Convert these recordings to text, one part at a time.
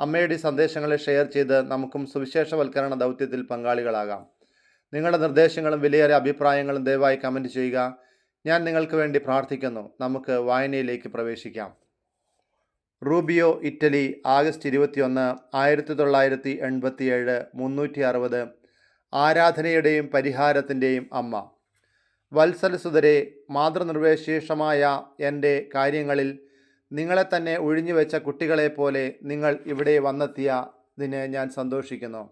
അമ്മയുടെ സന്ദേശങ്ങളെ ഷെയർ ചെയ്ത് നമുക്കും സുവിശേഷവൽക്കരണ ദൗത്യത്തിൽ പങ്കാളികളാകാം. നിങ്ങളുടെ നിർദ്ദേശങ്ങളും വിലയേറിയ അഭിപ്രായങ്ങളും ദയവായി കമന്റ് ചെയ്യുക. ഞാൻ നിങ്ങൾക്ക് വേണ്ടി പ്രാർത്ഥിക്കുന്നു. നമുക്ക് വായനയിലേക്ക് പ്രവേശിക്കാം. റൂബിയോ ഇറ്റലി ആഗസ്റ്റ് ഇരുപത്തിയൊന്ന് ആയിരത്തി തൊള്ളായിരത്തി എൺപത്തിയേഴ് മുന്നൂറ്റി അറുപത് ആരാധനയുടെയും പരിഹാരത്തിന്റെയും അമ്മ. വത്സലസുതരെ മാതൃനിർവേശേഷമായ എന്റെ കാര്യങ്ങളിൽ നിങ്ങളെ തന്നെ ഒഴിഞ്ഞു വെച്ച കുട്ടികളെപ്പോലെ നിങ്ങൾ ഇവിടെ വന്നെത്തിയതിന് ഞാൻ സന്തോഷിക്കുന്നു.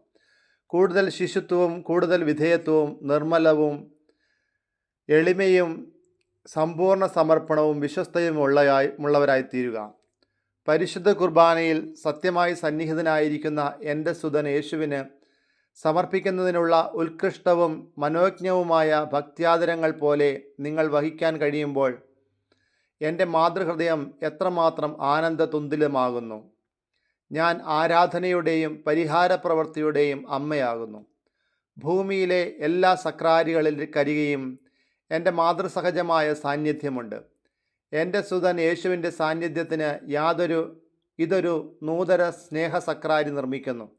കൂടുതൽ ശിശുത്വവും കൂടുതൽ വിധേയത്വവും നിർമ്മലവും എളിമയും സമ്പൂർണ സമർപ്പണവും വിശ്വസ്തയും ഉള്ളയായി ഉള്ളവരായി തീരുക പരിശുദ്ധ കുർബാനയിൽ സത്യമായി സന്നിഹിതനായിരിക്കുന്ന എന്റെ സുതൻ യേശുവിന് സമർപ്പിക്കുന്നതിനുള്ള ഉത്കൃഷ്ടവും മനോജ്ഞവുമായ ഭക്ത്യാദരങ്ങൾ പോലെ നിങ്ങൾ വഹിക്കാൻ കഴിയുമ്പോൾ എന്റെ മാതൃഹൃദയം എത്രമാത്രം ആനന്ദതുന്തിലമാകുന്നു. ഞാൻ ആരാധനയുടെയും പരിഹാര പ്രവൃത്തിയുടെയും അമ്മയാകുന്നു. ഭൂമിയിലെ എല്ലാ സക്രാരികളിൽ കരികയും എന്റെ മാതൃസഹജമായ സാന്നിധ്യമുണ്ട്. എന്റെ സുതൻ യേശുവിന്റെ സാന്നിധ്യത്തിന് യാതൊരു ഇതൊരു നൂതന സ്നേഹ സക്രാരി നിർമ്മിക്കുന്നു.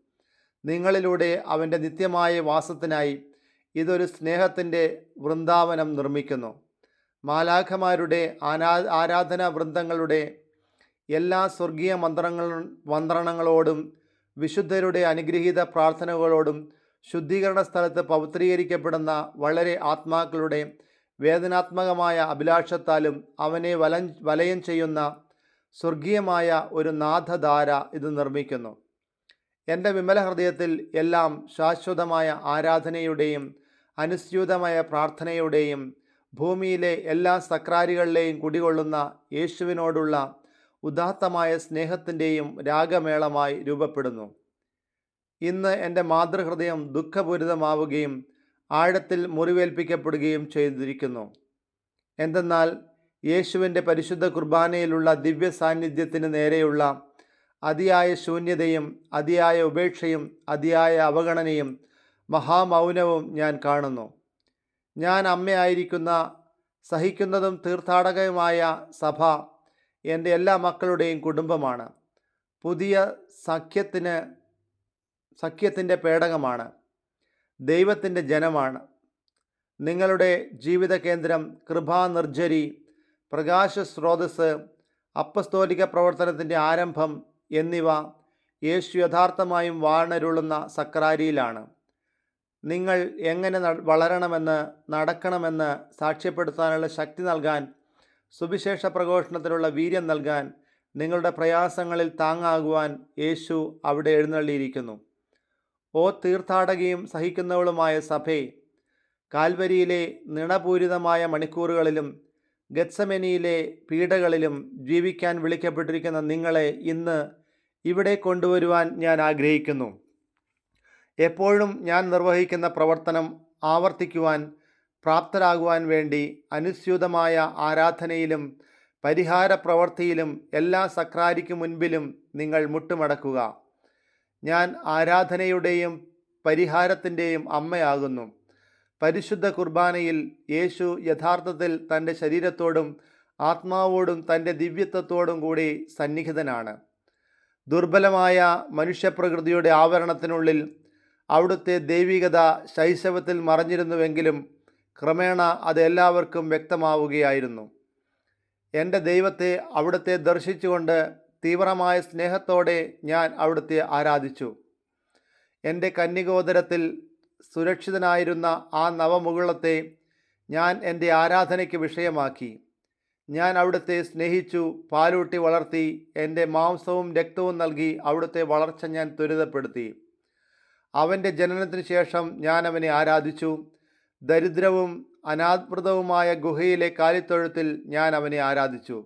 നിങ്ങളിലൂടെ അവന്റെ നിത്യമായ വാസത്തിനായി ഇതൊരു സ്നേഹത്തിന്റെ വൃന്ദാവനം നിർമ്മിക്കുന്നു. മാലാഖമാരുടെ ആനാ ആരാധനാ വൃന്ദങ്ങളുടെ എല്ലാ സ്വർഗീയ മന്ത്രങ്ങൾ മന്ത്രണങ്ങളോടും വിശുദ്ധരുടെ അനുഗ്രഹീത പ്രാർത്ഥനകളോടും ശുദ്ധീകരണ സ്ഥലത്ത് പവിത്രീകരിക്കപ്പെടുന്ന വളരെ ആത്മാക്കളുടെ വേദനാത്മകമായ അഭിലാഷത്താലും അവനെ വല വലയം ചെയ്യുന്ന സ്വർഗീയമായ ഒരു നാഥധാര ഇത് നിർമ്മിക്കുന്നു. എന്റെ വിമല ഹൃദയത്തിൽ എല്ലാം ശാശ്വതമായ ആരാധനയുടെയും അനുസ്യൂതമായ പ്രാർത്ഥനയുടെയും ഭൂമിയിലെ എല്ലാ സക്രാരികളിലെയും കുടികൊള്ളുന്ന യേശുവിനോടുള്ള ഉദാത്തമായ സ്നേഹത്തിന്റെയും രാഗമേളമായി രൂപപ്പെടുന്നു. ഇന്ന് എന്റെ മാതൃഹൃദയം ദുഃഖപൂരിതമാവുകയും ആഴത്തിൽ മുറിവേൽപ്പിക്കപ്പെടുകയും ചെയ്തിരിക്കുന്നു. എന്തെന്നാൽ യേശുവിന്റെ പരിശുദ്ധ കുർബാനയിലുള്ള ദിവ്യ സാന്നിധ്യത്തിന് നേരെയുള്ള അതിയായ ശൂന്യതയും അതിയായ ഉപേക്ഷയും അതിയായ അവഗണനയും മഹാമൗനവും ഞാൻ കാണുന്നു. ഞാൻ അമ്മയായിരിക്കുന്ന സഹിക്കുന്നതും തീർത്ഥാടകയുമായ സഭ എന്റെ എല്ലാ മക്കളുടെയും കുടുംബമാണ്. പുതിയ സഖ്യത്തിന് സഖ്യത്തിന്റെ പേടകമാണ്. ദൈവത്തിന്റെ ജനമാണ്. നിങ്ങളുടെ ജീവിത കേന്ദ്രം കൃപാനിർജരി പ്രകാശ സ്രോതസ് അപ്പസ്തോലിക പ്രവർത്തനത്തിന്റെ ആരംഭം എന്നിവ യേശു യഥാർത്ഥമായും വാണരുളുന്ന സക്രാരിയിലാണ്. നിങ്ങൾ എങ്ങനെ വളരണമെന്ന് നടക്കണമെന്ന് സാക്ഷ്യപ്പെടുത്താനുള്ള ശക്തി നൽകാൻ സുവിശേഷ പ്രഘോഷണത്തിനുള്ള വീര്യം നൽകാൻ നിങ്ങളുടെ പ്രയാസങ്ങളിൽ താങ്ങാകുവാൻ യേശു അവിടെ എഴുന്നള്ളിയിരിക്കുന്നു. ഓ തീർത്ഥാടകയും സഹിക്കുന്നവളുമായ സഭേ കാൽവരിയിലെ നിണപൂരിതമായ മണിക്കൂറുകളിലും ഗത്സമനിയിലെ പീഡകളിലും ജീവിക്കാൻ വിളിക്കപ്പെട്ടിരിക്കുന്ന നിങ്ങളെ ഇന്ന് ഇവിടെ കൊണ്ടുവരുവാൻ ഞാൻ ആഗ്രഹിക്കുന്നു. എപ്പോഴും ഞാൻ നിർവഹിക്കുന്ന പ്രവർത്തനം ആവർത്തിക്കുവാൻ പ്രാപ്തരാകുവാൻ വേണ്ടി അനുസ്യൂതമായ ആരാധനയിലും പരിഹാര പ്രവൃത്തിയിലും എല്ലാ സക്രാരിക്ക് മുൻപിലും നിങ്ങൾ മുട്ടുമടക്കുക. ഞാൻ ആരാധനയുടെയും പരിഹാരത്തിന്റെയും അമ്മയാകുന്നു. പരിശുദ്ധ കുർബാനയിൽ യേശു യഥാർത്ഥത്തിൽ തന്റെ ശരീരത്തോടും ആത്മാവോടും തന്റെ ദിവ്യത്വത്തോടും കൂടി സന്നിഹിതനാണ്. ദുർബലമായ മനുഷ്യപ്രകൃതിയുടെ ആവരണത്തിനുള്ളിൽ അവിടുത്തെ ദൈവികത ശൈശവത്തിൽ മറഞ്ഞിരുന്നുവെങ്കിലും ക്രമേണ അത് എല്ലാവർക്കും വ്യക്തമാവുകയായിരുന്നു. എന്റെ ദൈവത്തെ അവിടുത്തെ ദർശിച്ചുകൊണ്ട് തീവ്രമായ സ്നേഹത്തോടെ ഞാൻ അവിടുത്തെ ആരാധിച്ചു. എന്റെ കന്യകോദരത്തിൽ സുരക്ഷിതനായിരുന്ന ആ നവമുകുളത്തെ ഞാൻ എന്റെ ആരാധനയ്ക്ക് വിഷയമാക്കി. ഞാൻ അവിടുത്തെ സ്നേഹിച്ചു പാലൂട്ടി വളർത്തി എന്റെ മാംസവും രക്തവും നൽകി അവിടുത്തെ വളർച്ച ഞാൻ ത്വരിതപ്പെടുത്തി. അവന്റെ ജനനത്തിന് ശേഷം ഞാൻ അവനെ ആരാധിച്ചു. ദരിദ്രവും അനാത്മൃതവുമായ ഗുഹയിലെ കാലിത്തൊഴുത്തിൽ ഞാൻ അവനെ ആരാധിച്ചു.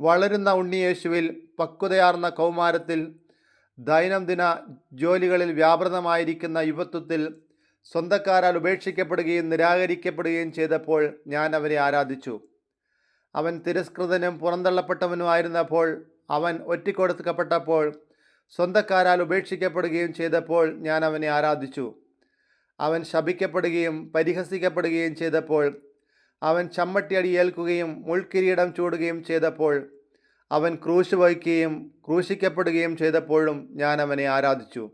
വളരുന്ന ഉണ്ണിയേശുവിൽ പക്വതയാർന്ന കൗമാരത്തിൽ ദൈനംദിന ജോലികളിൽ വ്യാപൃതമായിരിക്കുന്ന യുവത്വത്തിൽ സ്വന്തക്കാരാൽ ഉപേക്ഷിക്കപ്പെടുകയും നിരാകരിക്കപ്പെടുകയും ചെയ്തപ്പോൾ ഞാൻ അവനെ ആരാധിച്ചു. അവൻ തിരസ്കൃതനും പുറന്തള്ളപ്പെട്ടവനുമായിരുന്നപ്പോൾ അവൻ ഒറ്റിക്കൊടുക്കപ്പെട്ടപ്പോൾ സ്വന്തക്കാരാൽ ഉപേക്ഷിക്കപ്പെടുകയും ചെയ്തപ്പോൾ ഞാൻ അവനെ ആരാധിച്ചു. അവൻ ശപിക്കപ്പെടുകയും പരിഹസിക്കപ്പെടുകയും ചെയ്തപ്പോൾ അവൻ ചമ്മട്ടിയടി ഏൽക്കുകയും മുൾക്കിരീടം ചൂടുകയും ചെയ്തപ്പോൾ അവൻ ക്രൂശ് വഹിക്കുകയും ക്രൂശിക്കപ്പെടുകയും ചെയ്തപ്പോഴും ഞാൻ അവനെ ആരാധിച്ചു.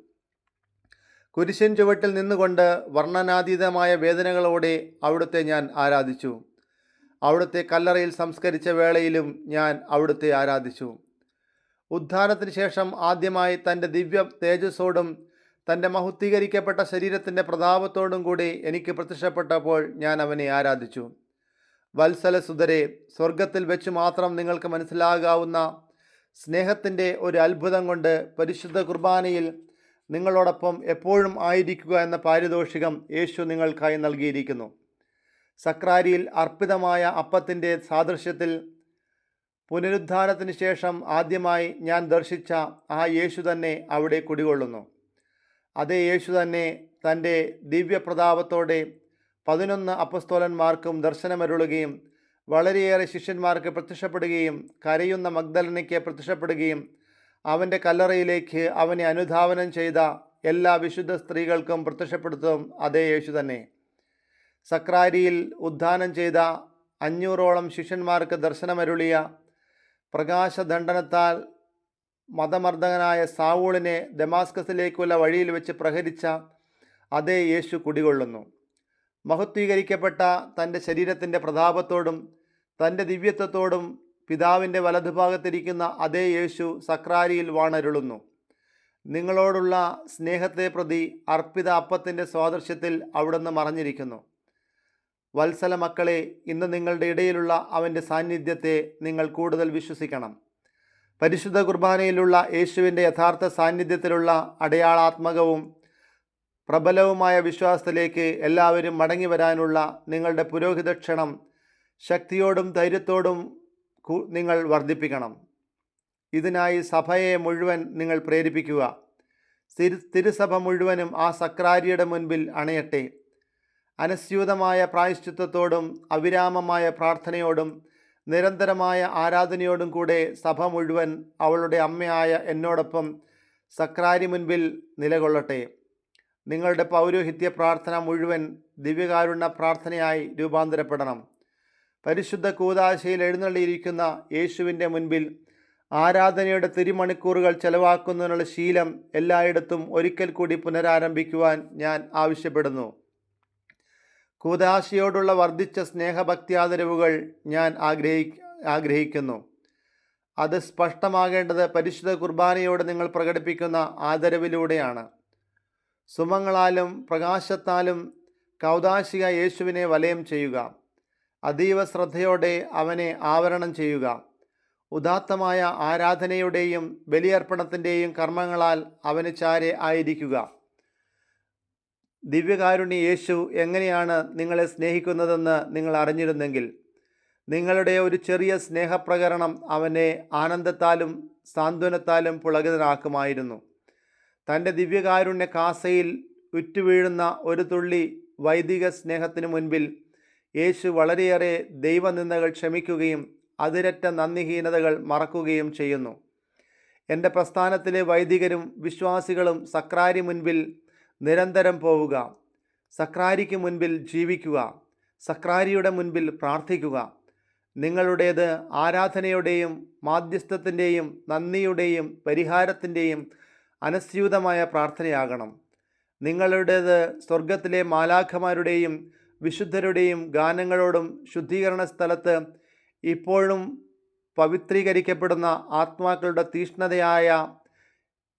കുരിശൻ ചുവട്ടിൽ നിന്നുകൊണ്ട് വർണനാതീതമായ വേദനകളോടെ അവിടുത്തെ ഞാൻ ആരാധിച്ചു. അവിടുത്തെ കല്ലറയിൽ സംസ്കരിച്ച വേളയിലും ഞാൻ അവിടുത്തെ ആരാധിച്ചു. ഉദ്ധാനത്തിന് ശേഷം ആദ്യമായി തന്റെ ദിവ്യ തേജസ്സോടും തന്റെ മഹുദ്ധീകരിക്കപ്പെട്ട ശരീരത്തിന്റെ പ്രതാപത്തോടും കൂടി എനിക്ക് പ്രത്യക്ഷപ്പെട്ടപ്പോൾ ഞാൻ അവനെ ആരാധിച്ചു. വത്സല സുതരെ സ്വർഗത്തിൽ വെച്ച് മാത്രം നിങ്ങൾക്ക് മനസ്സിലാകാവുന്ന സ്നേഹത്തിന്റെ ഒരു അത്ഭുതം കൊണ്ട് പരിശുദ്ധ കുർബാനയിൽ നിങ്ങളോടൊപ്പം എപ്പോഴും ആയിരിക്കുക എന്ന പാരിതോഷികം യേശു നിങ്ങൾക്കായി നൽകിയിരിക്കുന്നു. സക്രാരിയിൽ അർപ്പിതമായ അപ്പത്തിന്റെ സാദൃശ്യത്തിൽ പുനരുദ്ധാനത്തിന് ശേഷം ആദ്യമായി ഞാൻ ദർശിച്ച ആ യേശു തന്നെ അവിടെ കുടികൊള്ളുന്നു. അതേ യേശു തന്നെ തന്റെ ദിവ്യപ്രതാപത്തോടെ പതിനൊന്ന് അപ്പസ്തോലന്മാർക്കും ദർശനമരുളുകയും വളരെയേറെ ശിഷ്യന്മാർക്ക് പ്രത്യക്ഷപ്പെടുകയും കരയുന്ന മഗ്ദലനയ്ക്ക് പ്രത്യക്ഷപ്പെടുകയും അവന്റെ കല്ലറയിലേക്ക് അവനെ അനുധാവനം ചെയ്ത എല്ലാ വിശുദ്ധ സ്ത്രീകൾക്കും പ്രത്യക്ഷപ്പെടുത്തും അതേ യേശു തന്നെ. സക്രാരിയിൽ ഉദ്ധാനം ചെയ്ത അഞ്ഞൂറോളം ശിഷ്യന്മാർക്ക് ദർശനമരുളിയ പ്രകാശദണ്ഡനത്താൽ മതമർദ്ദകനായ സാവൂളിനെ ദമാസ്കസിലേക്കുള്ള വഴിയിൽ വെച്ച് പ്രഹരിച്ച അതേ യേശു കുടികൊള്ളുന്നു. മഹത്വീകരിക്കപ്പെട്ട തന്റെ ശരീരത്തിന്റെ പ്രതാപത്തോടും തന്റെ ദിവ്യത്വത്തോടും പിതാവിന്റെ വലതുഭാഗത്തിരിക്കുന്ന അതേ യേശു സക്രാരിയിൽ വാണരുളുന്നു. നിങ്ങളോടുള്ള സ്നേഹത്തെ പ്രതി അർപ്പിത അപ്പത്തിന്റെ സ്വാദൃശ്യത്തിൽ അവിടുന്ന് മറഞ്ഞിരിക്കുന്നു. വത്സല മക്കളെ ഇന്ന് നിങ്ങളുടെ ഇടയിലുള്ള അവന്റെ സാന്നിധ്യത്തെ നിങ്ങൾ കൂടുതൽ വിശ്വസിക്കണം. പരിശുദ്ധ കുർബാനയിലുള്ള യേശുവിന്റെ യഥാർത്ഥ സാന്നിധ്യത്തിലുള്ള അടയാളാത്മകവും പ്രബലവുമായ വിശ്വാസത്തിലേക്ക് എല്ലാവരും മടങ്ങി വരാനുള്ള നിങ്ങളുടെ പുരോഹിത ക്ഷണം ശക്തിയോടും ധൈര്യത്തോടും നിങ്ങൾ വർദ്ധിപ്പിക്കണം. ഇതിനായി സഭയെ മുഴുവൻ നിങ്ങൾ പ്രേരിപ്പിക്കുക. തിരു തിരുസഭ മുഴുവനും ആ സക്രാരിയുടെ മുൻപിൽ അണയട്ടെ. അനസ്യൂതമായ പ്രായശ്ചിത്വത്തോടും അവിരാമമായ പ്രാർത്ഥനയോടും നിരന്തരമായ ആരാധനയോടും കൂടെ സഭ മുഴുവൻ അവളുടെ അമ്മയായ എന്നോടൊപ്പം സക്രാരി മുൻപിൽ നിലകൊള്ളട്ടെ. നിങ്ങളുടെ പൗരോഹിത്യ പ്രാർത്ഥന മുഴുവൻ ദിവ്യകാരുണ്യ പ്രാർത്ഥനയായി രൂപാന്തരപ്പെടണം. പരിശുദ്ധ കൂതാശയിൽ എഴുന്നള്ളിയിരിക്കുന്ന യേശുവിന്റെ മുൻപിൽ ആരാധനയുടെ തിരുമണിക്കൂറുകൾ ചെലവാക്കുന്നതിനുള്ള ശീലം എല്ലായിടത്തും ഒരിക്കൽ കൂടി പുനരാരംഭിക്കുവാൻ ഞാൻ ആവശ്യപ്പെടുന്നു. കൂതാശയോടുള്ള വർദ്ധിച്ച സ്നേഹഭക്തിയാദരവുകൾ ഞാൻ ആഗ്രഹി ആഗ്രഹിക്കുന്നു. അത് സ്പഷ്ടമാകേണ്ടത് പരിശുദ്ധ കുർബാനയോട് നിങ്ങൾ പ്രകടിപ്പിക്കുന്ന ആദരവിലൂടെയാണ്. സുമങ്ങളാലും പ്രകാശത്താലും കൗതാശിക യേശുവിനെ വലയം ചെയ്യുക. അതീവ ശ്രദ്ധയോടെ അവനെ ആവരണം ചെയ്യുക. ഉദാത്തമായ ആരാധനയുടെയും ബലിയർപ്പണത്തിന്റെയും കർമ്മങ്ങളാൽ അവന് ചാരെ ആയിരിക്കുക. ദിവ്യകാരുണ്യ യേശു എങ്ങനെയാണ് നിങ്ങളെ സ്നേഹിക്കുന്നതെന്ന് നിങ്ങൾ അറിഞ്ഞിരുന്നെങ്കിൽ നിങ്ങളുടെ ഒരു ചെറിയ സ്നേഹപ്രകരണം അവനെ ആനന്ദത്താലും സാന്ത്വനത്താലും പുളകിതനാക്കുമായിരുന്നു. തന്റെ ദിവ്യകാരുണ്യ കാസയിൽ ഉറ്റുവീഴുന്ന ഒരു തുള്ളി വൈദിക സ്നേഹത്തിനു മുൻപിൽ യേശു വളരെയേറെ ദൈവനിന്ദകൾ ക്ഷമിക്കുകയും അതിരറ്റ നന്ദിഹീനതകൾ മറക്കുകയും ചെയ്യുന്നു. എന്റെ പ്രസ്ഥാനത്തിലെ വൈദികരും വിശ്വാസികളും സക്രാരി മുൻപിൽ നിരന്തരം പോവുക. സക്രാരിക്ക് മുൻപിൽ ജീവിക്കുക. സക്രാരിയുടെ മുൻപിൽ പ്രാർത്ഥിക്കുക. നിങ്ങളുടേത് ആരാധനയുടെയും മാധ്യസ്ഥത്തിന്റെയും നന്ദിയുടെയും പരിഹാരത്തിന്റെയും അനസ്യൂതമായ പ്രാർത്ഥനയാകണം. നിങ്ങളുടേത് സ്വർഗത്തിലെ മാലാഖമാരുടെയും വിശുദ്ധരുടെയും ഗാനങ്ങളോടും ശുദ്ധീകരണ സ്ഥലത്ത് ഇപ്പോഴും പവിത്രീകരിക്കപ്പെടുന്ന ആത്മാക്കളുടെ തീഷ്ണതയായ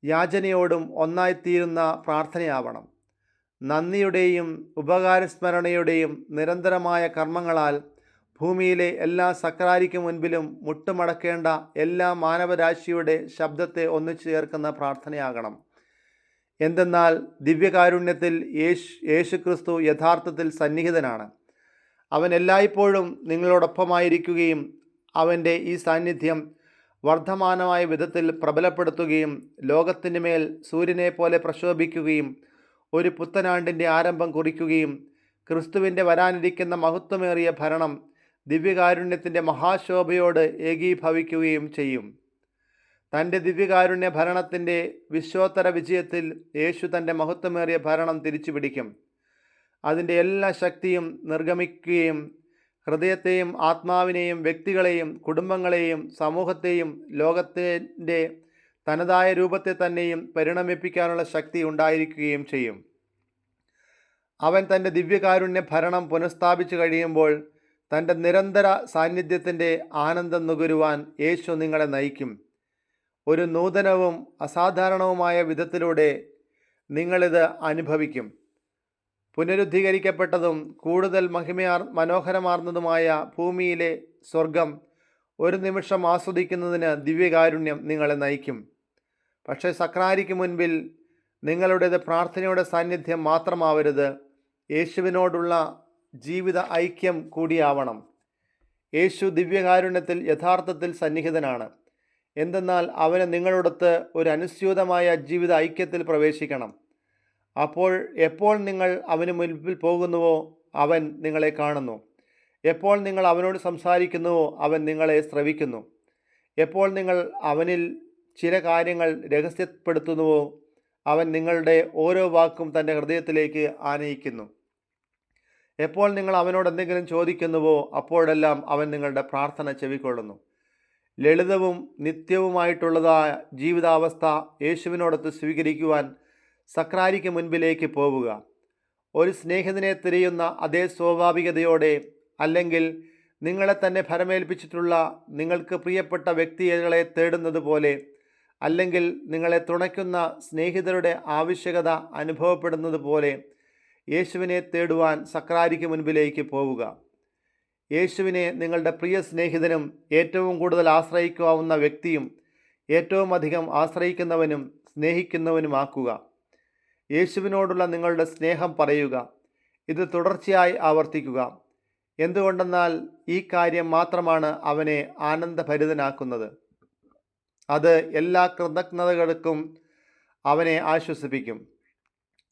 യാചനയോടും ഒന്നായിത്തീരുന്ന പ്രാർത്ഥനയാവണം. നന്ദിയുടെയും ഉപകാരസ്മരണയുടെയും നിരന്തരമായ കർമ്മങ്ങളാൽ ഭൂമിയിലെ എല്ലാ സക്രാരിക്ക് മുൻപിലും മുട്ടുമടക്കേണ്ട എല്ലാ മാനവരാശിയുടെ ശബ്ദത്തെ ഒന്നിച്ചു ചേർക്കുന്ന പ്രാർത്ഥനയാകണം. എന്തെന്നാൽ ദിവ്യകാരുണ്യത്തിൽ യേശു യേശുക്രിസ്തു യഥാർത്ഥത്തിൽ സന്നിഹിതനാണ്. അവൻ എല്ലായ്പ്പോഴും നിങ്ങളോടൊപ്പമായിരിക്കുകയും അവന്റെ ഈ സാന്നിധ്യം വർദ്ധമാനമായ വിധത്തിൽ പ്രബലപ്പെടുത്തുകയും ലോകത്തിന് മേൽ സൂര്യനെ പോലെ പ്രശോഭിക്കുകയും ഒരു പുത്തനാണ്ടിന്റെ ആരംഭം കുറിക്കുകയും ക്രിസ്തുവിന്റെ വരാനിരിക്കുന്ന മഹത്വമേറിയ ഭരണം ദിവ്യകാരുണ്യത്തിന്റെ മഹാശോഭയോട് ഏകീഭവിക്കുകയും ചെയ്യും. തന്റെ ദിവ്യകാരുണ്യ ഭരണത്തിന്റെ വിശ്വോത്തര വിജയത്തിൽ യേശു തന്റെ മഹത്വമേറിയ ഭരണം തിരിച്ചുപിടിക്കും. അതിന്റെ എല്ലാ ശക്തിയും നിർഗമിക്കുകയും ഹൃദയത്തെയും ആത്മാവിനെയും വ്യക്തികളെയും കുടുംബങ്ങളെയും സമൂഹത്തെയും ലോകത്തിന്റെ തനതായ രൂപത്തെ തന്നെയും പരിണമിപ്പിക്കാനുള്ള ശക്തി ഉണ്ടായിരിക്കുകയും ചെയ്യും. അവൻ തന്റെ ദിവ്യകാരുണ്യ ഭരണം പുനഃസ്ഥാപിച്ചു കഴിയുമ്പോൾ തന്റെ നിരന്തര സാന്നിധ്യത്തിന്റെ ആനന്ദം നുകരുവാൻ യേശു നിങ്ങളെ നയിക്കും. ഒരു നൂതനവും അസാധാരണവുമായ വിധത്തിലൂടെ നിങ്ങളിത് അനുഭവിക്കും. പുനരുദ്ധീകരിക്കപ്പെട്ടതും കൂടുതൽ മഹിമയാർ മനോഹരമാർന്നതുമായ ഭൂമിയിലെ സ്വർഗം ഒരു നിമിഷം ആസ്വദിക്കുന്നതിന് ദിവ്യകാരുണ്യം നിങ്ങളെ നയിക്കും. പക്ഷേ സക്രാരിക്ക് മുൻപിൽ നിങ്ങളുടേത് പ്രാർത്ഥനയുടെ സാന്നിധ്യം മാത്രമാവരുത്. യേശുവിനോടുള്ള ജീവിത ഐക്യം കൂടിയാവണം. യേശു ദിവ്യകാരുണ്യത്തിൽ യഥാർത്ഥത്തിൽ സന്നിഹിതനാണ്. എന്തെന്നാൽ അവന് നിങ്ങളോടൊത്ത് ഒരു അനുസ്യൂതമായ ജീവിത ഐക്യത്തിൽ പ്രവേശിക്കണം. അപ്പോൾ എപ്പോൾ നിങ്ങൾ അവന് മുൻപിൽ പോകുന്നുവോ അവൻ നിങ്ങളെ കാണുന്നു. എപ്പോൾ നിങ്ങൾ അവനോട് സംസാരിക്കുന്നുവോ അവൻ നിങ്ങളെ ശ്രവിക്കുന്നു എപ്പോൾ നിങ്ങൾ അവനിൽ ചില കാര്യങ്ങൾ രഹസ്യപ്പെടുത്തുന്നുവോ അവൻ നിങ്ങളുടെ ഓരോ വാക്കും തന്റെ ഹൃദയത്തിലേക്ക് ആനയിക്കുന്നു. എപ്പോൾ നിങ്ങൾ അവനോട് എന്തെങ്കിലും ചോദിക്കുന്നുവോ അപ്പോഴെല്ലാം അവൻ നിങ്ങളുടെ പ്രാർത്ഥന ചെവിക്കൊള്ളുന്നു. ലളിതവും നിത്യവുമായിട്ടുള്ളതായ ജീവിതാവസ്ഥ യേശുവിനോടൊത്ത് സ്വീകരിക്കുവാൻ സക്രാരിക്ക് മുൻപിലേക്ക് പോവുക. ഒരു സ്നേഹിതനെ തിരയുന്ന അതേ സ്വാഭാവികതയോടെ അല്ലെങ്കിൽ നിങ്ങളെ തന്നെ ഫലമേൽപ്പിച്ചിട്ടുള്ള നിങ്ങൾക്ക് പ്രിയപ്പെട്ട വ്യക്തികളെ തേടുന്നത് പോലെ അല്ലെങ്കിൽ നിങ്ങളെ തുണയ്ക്കുന്ന സ്നേഹിതരുടെ ആവശ്യകത അനുഭവപ്പെടുന്നത് പോലെ യേശുവിനെ തേടുവാൻ സക്രാരിക്ക് മുൻപിലേക്ക് പോവുക. യേശുവിനെ നിങ്ങളുടെ പ്രിയ സ്നേഹിതനും ഏറ്റവും കൂടുതൽ ആശ്രയിക്കാവുന്ന വ്യക്തിയും ഏറ്റവും അധികം ആശ്രയിക്കുന്നവനും സ്നേഹിക്കുന്നവനുമാക്കുക. യേശുവിനോടുള്ള നിങ്ങളുടെ സ്നേഹം പറയുക. ഇത് തുടർച്ചയായി ആവർത്തിക്കുക. എന്തുകൊണ്ടെന്നാൽ ഈ കാര്യം മാത്രമാണ് അവനെ ആനന്ദഭരിതനാക്കുന്നത്. അത് എല്ലാ കൃതജ്ഞതകൾക്കും അവനെ ആശ്വസിപ്പിക്കും.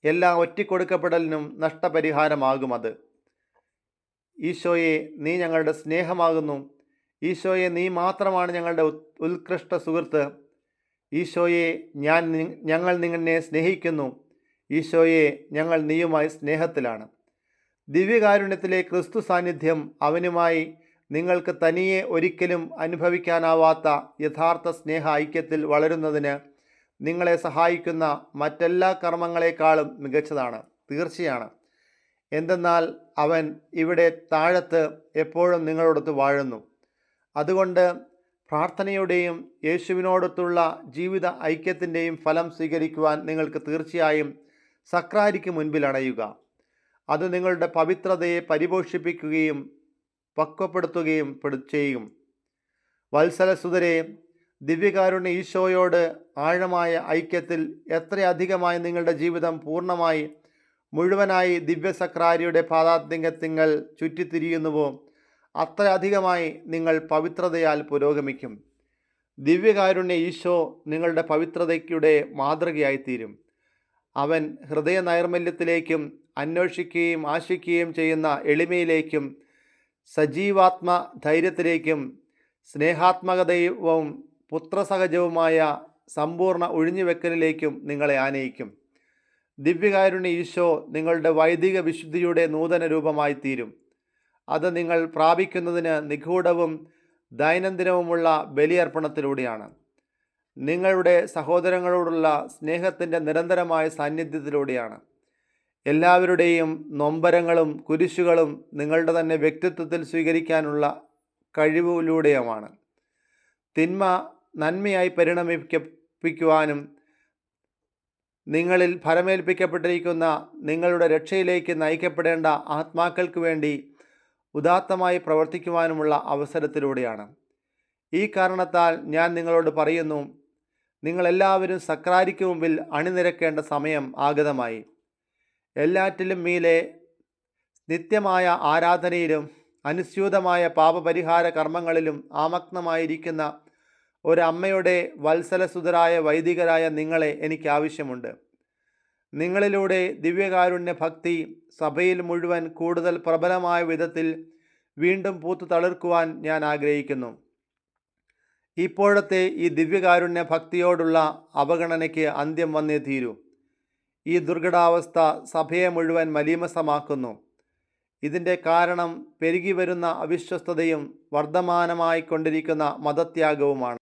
എല്ലാ ഒറ്റിക്കൊടുക്കപ്പെടലിനും നഷ്ടപരിഹാരമാകും അത്. ഈശോയെ നീ ഞങ്ങളുടെ സ്നേഹമാകുന്നു. ഈശോയെ നീ മാത്രമാണ് ഞങ്ങളുടെ ഉത്- ഉത്കൃഷ്ട സുഹൃത്ത്. ഈശോയെ ഞാൻ ഞങ്ങൾ നിങ്ങളെ സ്നേഹിക്കുന്നു. ഈശോയെ ഞങ്ങൾ നീയുമായി സ്നേഹത്തിലാണ്. ദിവ്യകാരുണ്യത്തിലെ ക്രിസ്തു സാന്നിധ്യം അവനുമായി നിങ്ങൾക്ക് തനിയെ ഒരിക്കലും അനുഭവിക്കാനാവാത്ത യഥാർത്ഥ സ്നേഹ ഐക്യത്തിൽ വളരുന്നതിന് നിങ്ങളെ സഹായിക്കുന്ന മറ്റെല്ലാ കർമ്മങ്ങളെക്കാളും മികച്ചതാണ് തീർച്ചയാണ്. എന്തെന്നാൽ അവൻ ഇവിടെ താഴത്ത് എപ്പോഴും നിങ്ങളോടൊത്ത് വാഴുന്നു. അതുകൊണ്ട് പ്രാർത്ഥനയുടെയും യേശുവിനോടൊത്തുള്ള ജീവിത ഐക്യത്തിന്റെയും ഫലം സ്വീകരിക്കുവാൻ നിങ്ങൾക്ക് തീർച്ചയായും സക്രാരിക്ക് മുൻപിൽ അണയുക അത് നിങ്ങളുടെ പവിത്രതയെ പരിപോഷിപ്പിക്കുകയും പക്വപ്പെടുത്തുകയും പെടു- ചെയ്യും. വത്സലസുതരെ ദിവ്യകാരുണ്യ ഈശോയോട് ആഴമായ ഐക്യത്തിൽ എത്രയധികമായി നിങ്ങളുടെ ജീവിതം പൂർണമായി മുഴുവനായി ദിവ്യസക്രാരിയുടെ പാദാത്യങ്കത്തിങ്കൽ ചുറ്റിത്തിരിയുന്നുവോ അത്രയധികമായി നിങ്ങൾ പവിത്രതയാൽ പുരോഗമിക്കും. ദിവ്യകാരുണ്യ ഈശോ നിങ്ങളുടെ പവിത്രതയ്ക്കുടെ മാതൃകയായിത്തീരും. അവൻ ഹൃദയ നൈർമല്യത്തിലേക്കും അന്വേഷിക്കുകയും ആശിക്കുകയും ചെയ്യുന്ന എളിമയിലേക്കും സജീവാത്മ ധൈര്യത്തിലേക്കും സ്നേഹാത്മകതയും പുത്രസഹജവുമായ സമ്പൂർണ ഒഴിഞ്ഞുവെക്കലിലേക്കും നിങ്ങളെ ആനയിക്കും. ദിവ്യകാരുണ്യ ഈശോ നിങ്ങളുടെ വൈദിക വിശുദ്ധിയുടെ നൂതന രൂപമായി തീരും അത് നിങ്ങൾ പ്രാപിക്കുന്നതിന് നിഗൂഢവും ദൈനംദിനവുമുള്ള ബലിയർപ്പണത്തിലൂടെയാണ്. നിങ്ങളുടെ സഹോദരങ്ങളോടുള്ള സ്നേഹത്തിന്റെ നിരന്തരമായ സാന്നിധ്യത്തിലൂടെയാണ്. എല്ലാവരുടെയും നൊമ്പരങ്ങളും കുരിശുകളും നിങ്ങളുടെ തന്നെ വ്യക്തിത്വത്തിൽ സ്വീകരിക്കാനുള്ള കഴിവിലൂടെയുമാണ്. തിന്മ നന്മയായി പരിണമിപ്പിക്കുവാനും നിങ്ങളിൽ ഫലമേൽപ്പിക്കപ്പെട്ടിരിക്കുന്ന നിങ്ങളുടെ രക്ഷയിലേക്ക് നയിക്കപ്പെടേണ്ട ആത്മാക്കൾക്ക് വേണ്ടി ഉദാത്തമായി പ്രവർത്തിക്കുവാനുമുള്ള അവസരത്തിലൂടെയാണ്. ഈ കാരണത്താൽ ഞാൻ നിങ്ങളോട് പറയുന്നു നിങ്ങളെല്ലാവരും സക്രാരിക്ക് മുമ്പിൽ അണിനിരക്കേണ്ട സമയം ആഗതമായി. എല്ലാറ്റിലും മീലെ നിത്യമായ ആരാധനയിലും അനുസ്യൂതമായ പാപപരിഹാര കർമ്മങ്ങളിലും ആമഗ്നമായിരിക്കുന്ന ഒരമ്മയുടെ വത്സലസുതരായ വൈദികരായ നിങ്ങളെ എനിക്ക് ആവശ്യമുണ്ട് നിങ്ങളിലൂടെ ദിവ്യകാരുണ്യ ഭക്തി സഭയിൽ മുഴുവൻ കൂടുതൽ പ്രബലമായ വിധത്തിൽ വീണ്ടും പൂത്തു തളിർക്കുവാൻ ഞാൻ ആഗ്രഹിക്കുന്നു. ഇപ്പോഴത്തെ ഈ ദിവ്യകാരുണ്യ ഭക്തിയോടുള്ള അവഗണനയ്ക്ക് അന്ത്യം വന്നേ തീരൂ. ഈ ദുർഘടാവസ്ഥ സഭയെ മുഴുവൻ മലീമസമാക്കുന്നു. ഇതിന്റെ കാരണം പെരുകി വരുന്ന അവിശ്വസ്തതയും വർദ്ധമാനമായി കൊണ്ടിരിക്കുന്ന മതത്യാഗവുമാണ്.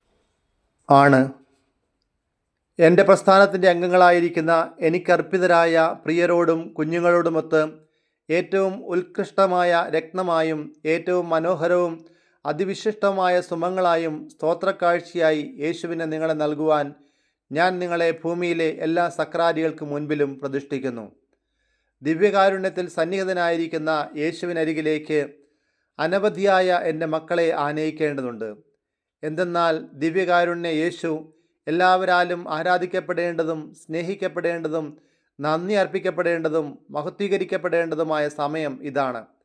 ആണ്. എന്റെ പ്രസ്ഥാനത്തിന്റെ അംഗങ്ങളായിരിക്കുന്ന എനിക്കർപ്പിതരായ പ്രിയരോടും കുഞ്ഞുങ്ങളോടുമൊത്ത് ഏറ്റവും ഉത്കൃഷ്ടമായ രക്തമായും ഏറ്റവും മനോഹരവും അതിവിശിഷ്ടമായ സുമങ്ങളായും സ്തോത്രക്കാഴ്ചയായി യേശുവിനെ നിങ്ങളെ നൽകുവാൻ ഞാൻ നിങ്ങളെ ഭൂമിയിലെ എല്ലാ സക്രാരികൾക്ക് മുൻപിലും പ്രതിഷ്ഠിക്കുന്നു. ദിവ്യകാരുണ്യത്തിൽ സന്നിഹിതനായിരിക്കുന്ന യേശുവിനരികിലേക്ക് അനവധിയായ എന്റെ മക്കളെ ആനയിക്കേണ്ടതുണ്ട്. എന്തെന്നാൽ ദിവ്യകാരുണ്യ യേശു എല്ലാവരാലും ആരാധിക്കപ്പെടേണ്ടതും സ്നേഹിക്കപ്പെടേണ്ടതും നന്ദി അർപ്പിക്കപ്പെടേണ്ടതും മഹത്വീകരിക്കപ്പെടേണ്ടതുമായ സമയം ഇതാണ്.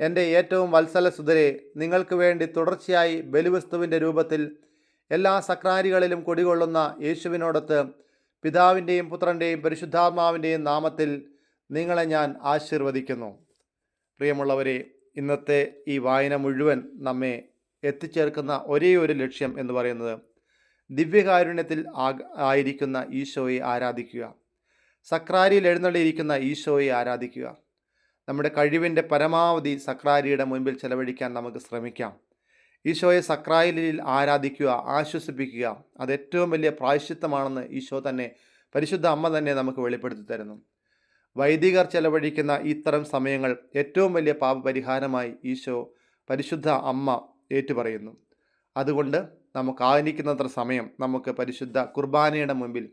എന്റെ ഏറ്റവും വത്സല സുതരെ നിങ്ങൾക്ക് വേണ്ടി തുടർച്ചയായി ബലിവസ്തുവിന്റെ രൂപത്തിൽ എല്ലാ സക്രാരികളിലും കൊടികൊള്ളുന്ന യേശുവിനോടൊത്ത് പിതാവിന്റെയും പുത്രന്റെയും പരിശുദ്ധാത്മാവിന്റെയും നാമത്തിൽ നിങ്ങളെ ഞാൻ ആശീർവദിക്കുന്നു. പ്രിയമുള്ളവരെ ഇന്നത്തെ ഈ വായന മുഴുവൻ നമ്മെ എത്തിച്ചേർക്കുന്ന ഒരേ ഒരു ലക്ഷ്യം എന്ന് പറയുന്നത് ദിവ്യകാരുണ്യത്തിൽ ആയിരിക്കുന്ന ഈശോയെ ആരാധിക്കുക. സക്രാരിയിൽ എഴുന്നള്ളിയിരിക്കുന്ന ഈശോയെ ആരാധിക്കുക. നമ്മുടെ കഴിവിന്റെ പരമാവധി സക്രാരിയുടെ മുൻപിൽ ചെലവഴിക്കാൻ നമുക്ക് ശ്രമിക്കാം. ഈശോയെ സക്രായിലിൽ ആരാധിക്കുക ആശ്വസിപ്പിക്കുക അത് ഏറ്റവും വലിയ പ്രായശ്ചിത്തമാണെന്ന് ഈശോ തന്നെ പരിശുദ്ധ അമ്മ തന്നെ നമുക്ക് വെളിപ്പെടുത്തി തരുന്നു. വൈദികർ ചെലവഴിക്കുന്ന ഇത്തരം സമയങ്ങൾ ഏറ്റവും വലിയ പാപപരിഹാരമായി ഈശോ പരിശുദ്ധ അമ്മ ഏറ്റുപറയുന്നു. അതുകൊണ്ട് നമുക്ക് ആയിരിക്കുന്നത്ര സമയം നമുക്ക് പരിശുദ്ധ കുർബാനയുടെ മുമ്പിൽ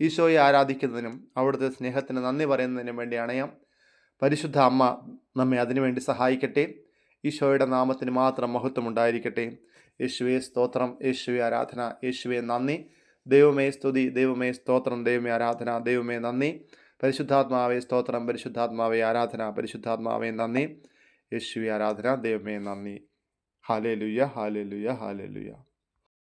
ഈശോയെ ആരാധിക്കുന്നതിനും അവിടുത്തെ സ്നേഹത്തിന് നന്ദി പറയുന്നതിനും വേണ്ടി അണയാം. പരിശുദ്ധ അമ്മ നമ്മെ അതിനുവേണ്ടി സഹായിക്കട്ടെ. ഈശോയുടെ നാമത്തിന് മാത്രം മഹത്വം ഉണ്ടായിരിക്കട്ടെ യേശുവേ സ്തോത്രം. യേശുവെ ആരാധന. യേശുവെ നന്ദി. ദൈവമേ സ്തുതി. ദൈവമേ സ്തോത്രം. ദൈവമേ ആരാധന. ദൈവമേ നന്ദി. പരിശുദ്ധാത്മാവെ സ്തോത്രം. പരിശുദ്ധാത്മാവെ ആരാധന. പരിശുദ്ധാത്മാവെ നന്ദി. യേശുവെ ആരാധന. ദൈവമേ നന്ദി. ഹാലേ ലുയ ഹാലേ ലുയ ഹാലേ ലുയ്യ